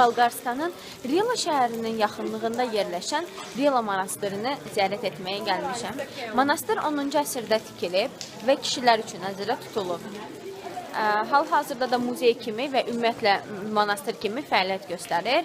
Balqarstanın Rila şəhərinin yaxınlığında yerləşən Rila monastırını ziyarət etməyə gəlmişəm. Monastır 10-cu əsrdə tikilib və kişilər üçün nəzərdə tutulub. Hal-hazırda da muzey kimi və ümumiyyətlə monastır kimi fəaliyyət göstərir.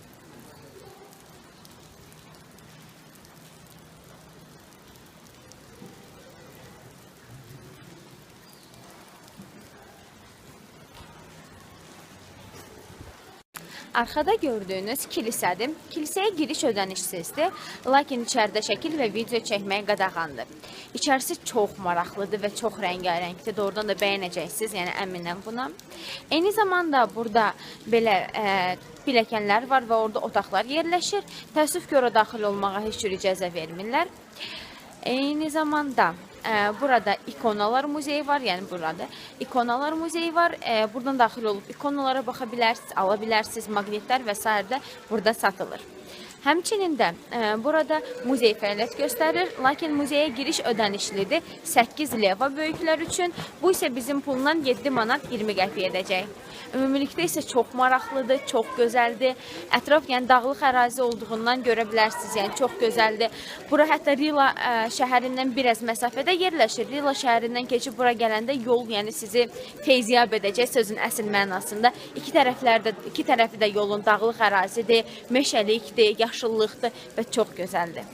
Arxada gördüyünüz kilisədir. Kilisəyə giriş ödənişsizdir, lakin içəridə şəkil və video çəkmək qadağandır. İçərisi çox maraqlıdır və çox rəngarəngdir. Doğrudan da bəyənəcəksiniz, yəni əminəm buna. Eyni zamanda burada belə ə, pilləkənlər var və orada otaqlar yerləşir. Təəssüf ki, ora daxil olmağa heç cür icazə vermirlər. Eyni zamanda e, burada ikonalar muzeyi var, yəni burada ikonalar muzeyi var. E, buradan daxil olub ikonalara baxa bilərsiniz, ala bilərsiniz, maqnitlər və burada satılır. Həmçinin də e, burada muzey fəaliyyət göstərir, lakin muzeyə giriş ödənişlidir. 8 leva böyüklər üçün. Bu isə bizim pulundan 7 manat 20 qəpik edəcək. Ümumilikdə isə çox maraqlıdır, çox gözəldir. Ətraf yəni dağlıq ərazi olduğundan görə bilərsiniz, yəni çox gözəldir. Bura hətta Rila ə, şəhərindən biraz məsafədə yerləşir. Rila şəhərindən keçib bura gələndə yol, yəni sizi feyziyab edəcək sözün əsl mənasında. İki tərəflərdə, iki tərəfi də yolun dağlıq ərazidir, meşəlikdir, yaxşılıqdır və çox gözəldir.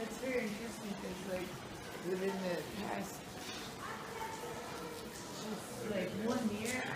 It's very interesting because like within the past just like one year